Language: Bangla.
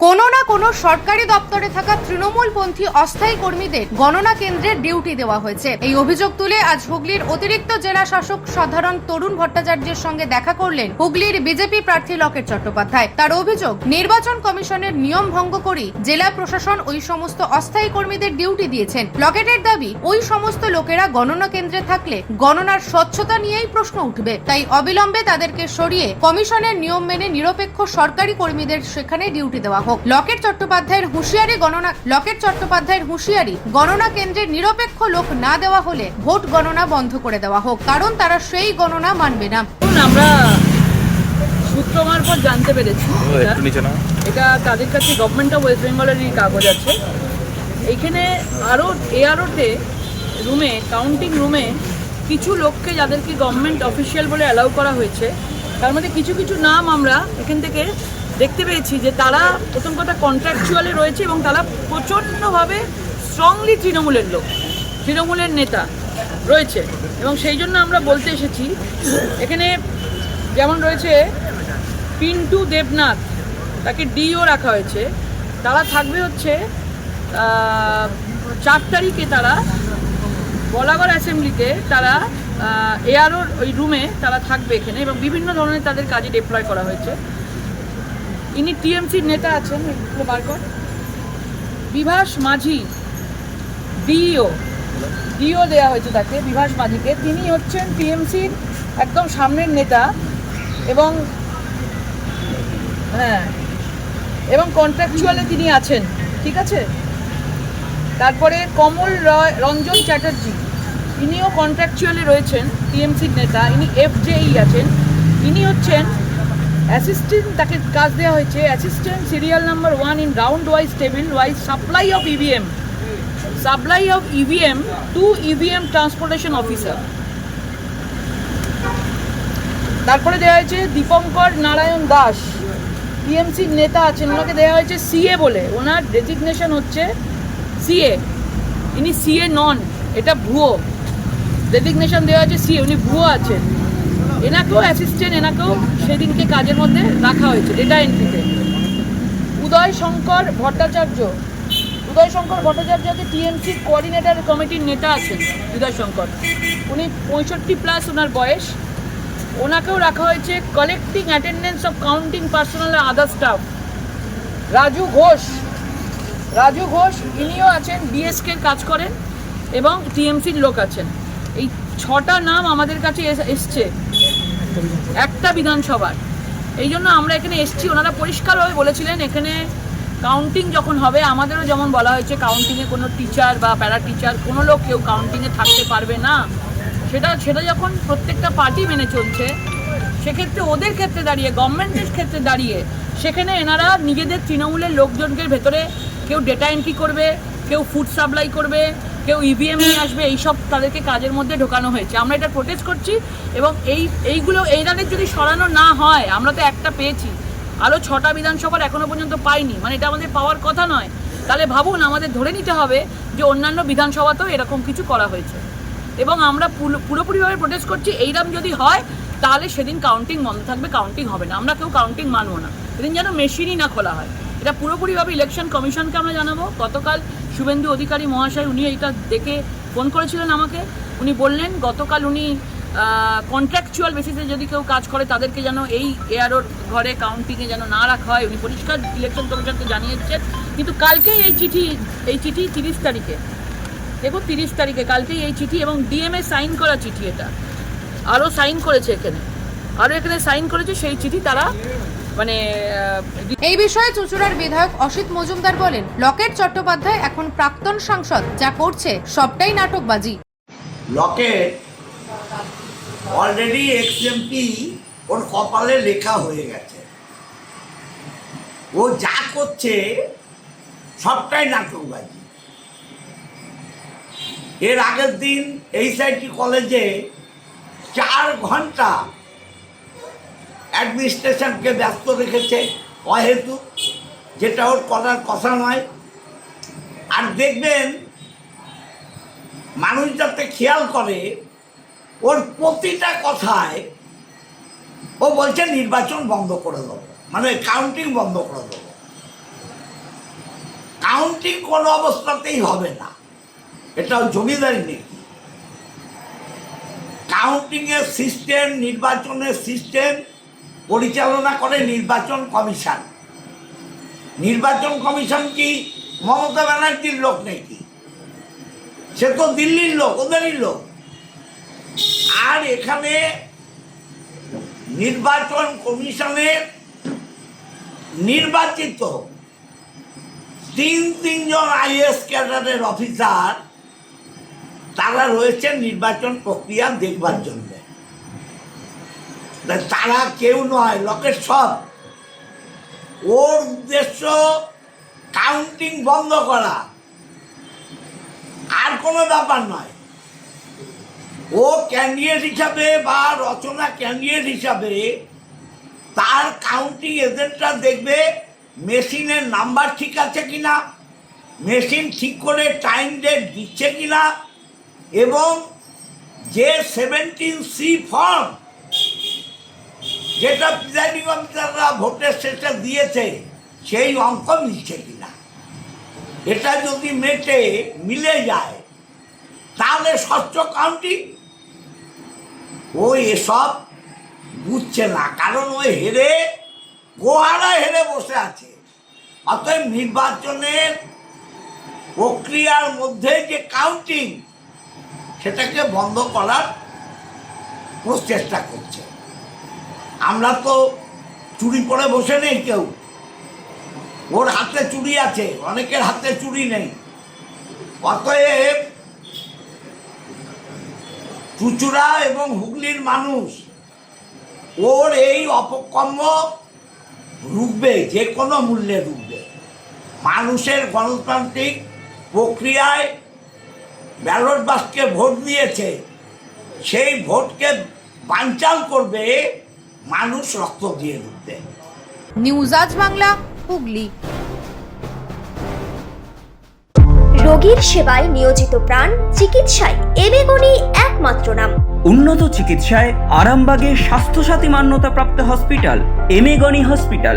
কোনো না কোনো সরকারি দপ্তরে থাকা তৃণমূলপন্থী অস্থায়ী কর্মীদের গণনা কেন্দ্রে ডিউটি দেওয়া হয়েছে। এই অভিযোগ তুলে আজ হুগলির অতিরিক্ত জেলা শাসক সাধারণ তরুণ ভট্টাচার্যের সঙ্গে দেখা করলেন হুগলির বিজেপি প্রার্থী লকেট চট্টোপাধ্যায়। তার অভিযোগ, নির্বাচন কমিশনের নিয়ম ভঙ্গ করে জেলা প্রশাসন ওই সমস্ত অস্থায়ী কর্মীদের ডিউটি দিয়েছেন। লকেটের দাবি, ওই সমস্ত লোকেরা গণনা কেন্দ্রে থাকলে গণনার স্বচ্ছতা নিয়েই প্রশ্ন উঠবে। তাই অবিলম্বে তাদেরকে সরিয়ে কমিশনের নিয়ম মেনে নিরপেক্ষ সরকারি কর্মীদের সেখানে ডিউটি দেওয়া হোক। লকেট চট্টোপাধ্যায়ের হুঁশিয়ারি গণনা লকেট চট্টোপাধ্যায়ের হুঁশিয়ারি গণনা কেন্দ্রে নিরপেক্ষ লোক না দেওয়া হলে ভোট গণনা বন্ধ করে দেওয়া হোক। কারণ তারা সেই গণনা মানবে না। আমরা সূত্র মারফত জানতে পেরেছি। এটা। তাদের কাছে গভর্নমেন্ট অফ ওয়েস্ট বেঙ্গলেরই কাগজ আছে। এইখানে আরও এআরওতে রুমে কাউন্টিং রুমে কিছু লোককে যাদেরকে গভর্নমেন্ট অফিসিয়াল বলে অ্যালাউ করা হয়েছে তার মধ্যে কিছু কিছু নাম আমরা এখান থেকে দেখতে পেয়েছি যে তারা প্রথম কথা কন্ট্রাকচুয়ালে রয়েছে এবং তারা প্রচণ্ডভাবে স্ট্রংলি তৃণমূলের লোক, তৃণমূলের নেতা রয়েছে। এবং সেই জন্য আমরা বলতে এসেছি, এখানে যেমন রয়েছে, পিন্টু দেবনাথ, তাকে ডিও রাখা হয়েছে। তারা থাকবে হচ্ছে চার তারিখে তারা বলাগড় অ্যাসেম্বলিতে তারা এআরওর ওই রুমে তারা থাকবে এখানে এবং বিভিন্ন ধরনের তাদের কাজে ডিপ্লয় করা হয়েছে। ইনি টিএমসির নেতা আছেন, এগুলো বার কর। বিভাস মাঝি ডিও ডিও দেওয়া হয়েছে তাকে, বিভাস মাঝিকে। তিনি হচ্ছেন টিএমসির একদম সামনের নেতা এবং হ্যাঁ এবং কন্ট্রাকচুয়ালে তিনি আছেন, ঠিক আছে? তারপরে কমল রয়, রঞ্জন চ্যাটার্জি, ইনিও কন্ট্রাকচুয়ালে রয়েছেন টিএমসির নেতা, ইনি এফজেই আছেন। ইনি হচ্ছেন অ্যাসিস্ট্যান্ট তাকে কাজ দেওয়া হয়েছে। Assistant serial number one in round wise table wise supply of EVM supply of EVM to EVM transportation officer তারপরে দেওয়া হয়েছে দীপঙ্কর নারায়ণ দাস। টিএমসির নেতা আছেন, ওনাকে দেওয়া হয়েছে সিএ বলে। ওনার ডেজিগনেশন হচ্ছে সিএ ইনি সিএ নন, এটা ভুয়ো। ডেজিগনেশন দেওয়া হয়েছে সিএ উনি ভুয়ো আছেন। এনাকেও অ্যাসিস্ট্যান্ট এনাকেও সেদিনকে কাজের মধ্যে রাখা হয়েছে ডেটা এন্ট্রিতে উদয় শঙ্কর ভট্টাচার্য, উদয় শঙ্কর ভট্টাচার্য হচ্ছে টিএমসির কোঅর্ডিনেটর কমিটির নেতা আছেন উদয় শঙ্কর। উনি পঁয়ষট্টি প্লাস ওনার বয়স। ওনাকেও রাখা হয়েছে collecting attendance of counting personnel other staff Raju Ghosh Raju Ghosh ইনিও আছেন বিএসকে কাজ করেন এবং টিএমসির লোক আছেন। এই ছটা নাম আমাদের কাছে এস- এসছে। একটা বিধানসভার। এই জন্য আমরা এখানে এসছি। ওনারা পরিষ্কারভাবে বলেছিলেন, এখানে কাউন্টিং যখন হবে, আমাদেরও যেমন বলা হয়েছে কাউন্টিংয়ে কোনো টিচার বা প্যারা টিচার কোনো লোক কেউ কাউন্টিংয়ে থাকতে পারবে না। সেটা সেটা যখন প্রত্যেকটা পার্টি মেনে চলছে, সেক্ষেত্রে ওদের ক্ষেত্রে দাঁড়িয়ে গভর্নমেন্টের ক্ষেত্রে দাঁড়িয়ে, সেখানে এনারা নিজেদের তৃণমূলের লোকজনকে ভেতরে কেউ ডেটা এন্ট্রি করবে, কেউ ফুড সাপ্লাই করবে কেউ ইভিএম নিয়ে আসবে, এইসব তাদেরকে কাজের মধ্যে ঢোকানো হয়েছে। আমরা এটা প্রোটেস্ট করছি এবং এই, এইগুলো, এই এইরাদের যদি সরানো না হয়, আমরা তো একটা পেয়েছি। আরও ছটা বিধানসভার এখনও পর্যন্ত পাইনি। মানে এটা আমাদের পাওয়ার কথা নয়। তাহলে ভাবুন, আমাদের ধরে নিতে হবে যে অন্যান্য বিধানসভাতেও এরকম কিছু করা হয়েছে। এবং আমরা পুরো- পুরোপুরিভাবে প্রোটেস্ট করছি এইরকম যদি হয়, তাহলে সেদিন কাউন্টিং বন্ধ থাকবে কাউন্টিং হবে না। আমরা কেউ কাউন্টিং মানবো না। সেদিন যেন মেশিনই না খোলা হয়। এটা পুরোপুরিভাবে ইলেকশন কমিশনকে আমরা জানাব। গতকাল শুভেন্দু অধিকারী মহাশয় উনি এটা দেখে ফোন করেছিলেন আমাকে। উনি বললেন, গতকাল উনি কন্ট্রাকচুয়াল বেসিসে যদি কেউ কাজ করে, তাদেরকে যেন এই এয়ারোর ঘরে কাউন্টিংয়ে যেন না রাখা হয়। উনি পরিষ্কার ইলেকশন কমিশনকে জানিয়েছেন। কিন্তু কালকেই এই চিঠি এই চিঠি তিরিশ তারিখে। দেখুন, তিরিশ তারিখে কালকেই এই চিঠি এবং ডিএমএ সাইন করা চিঠি এটা। আরও সাইন করেছে এখানে। আরও এখানে সাইন করেছে, সেই চিঠি তারা মানে এই বিষয়ে চুচুড়ার বিধায়ক অসিত মজুমদার বলেন লকেট চট্টোপাধ্যায় এখন প্রাক্তন সাংসদ যা করছে সবটাই নাটকবাজি। লকেট অলরেডি এক্সএমপি ওর কপালে লেখা হয়ে গেছে। ও যা করছে সবটাই নাটকবাজি। এর আগের দিন এইচআইটি কলেজে চার ঘণ্টা অ্যাডমিনিস্ট্রেশনকে ব্যস্ত রেখেছে অহেতু, যেটা ওর করার কথা নয়। আর দেখবেন, মানুষ যাতে খেয়াল করে, ওর প্রতিটা কথায় ও বলছে নির্বাচন বন্ধ করে দেবো মানে কাউন্টিং বন্ধ করে দেবো। কাউন্টিং কোনো অবস্থাতেই হবে না। এটাও জমিদারি নেই কাউন্টিংয়ের সিস্টেম নির্বাচনের সিস্টেম পরিচালনা করে নির্বাচন কমিশন। নির্বাচন কমিশন কি? মমতা ব্যানার্জির লোক নাকি? সে তো দিল্লির লোক, ওদেরই লোক। আর এখানে নির্বাচন কমিশনের নির্বাচিত তিন, তিনজন আইএস ক্যাডারের অফিসার, তারা রয়েছে নির্বাচন প্রক্রিয়া দেখবার জন্য। তারা কেউ নয় লোকের সব ওর উদ্দেশ্য কাউন্টিং বন্ধ করা। আর কোনো ব্যাপার নয়। ও ক্যান্ডিডেট হিসাবে বা রচনা ক্যান্ডিডেট হিসাবে তার কাউন্টিং এজেন্টরা দেখবে মেশিনের নাম্বার ঠিক আছে কি না মেশিন ঠিক করে টাইম ডেট দিচ্ছে কি না এবং যে সেভেন্টিন সি ফর্ম যেটা প্রিজাইডিং অফিসাররা ভোটের শেষে দিয়েছে, সেই অঙ্ক মিলছে কিনা? এটা যদি মেটে, মিলে যায়, তাহলে স্বচ্ছ কাউন্টিং? ও এসব বুঝছে না, কারণ ওই হেরে, গোহারা হেরে বসে আছে। অতএব নির্বাচনের প্রক্রিয়ার মধ্যে যে কাউন্টিং সেটাকে বন্ধ করার প্রচেষ্টা করছে। আমরা তো চুরি করে বসে নেই কেউ। ওর হাতে চুরি আছে, অনেকের হাতে চুরি নেই। অতএব চুচুড়া এবং হুগলির মানুষ, ওর এই অপকর্ম রুখবে, যে কোনো মূল্যে রুখবে। মানুষের গণতান্ত্রিক প্রক্রিয়ায় ব্যালট বাক্সকে ভোট দিয়েছে, সেই ভোটকে বাঞ্চাল করবে মানুষ রক্ত দিয়ে রুখবে নিউজ আজ বাংলা হুগলি। রোগীর সেবায় নিয়োজিত প্রাণ চিকিৎসায় এবেগুনি একমাত্র নাম। উন্নত চিকিৎসায় আরামবাগে স্বাস্থ্যসাথী মান্যতাপ্রাপ্ত হসপিটাল এমেগনি হসপিটাল।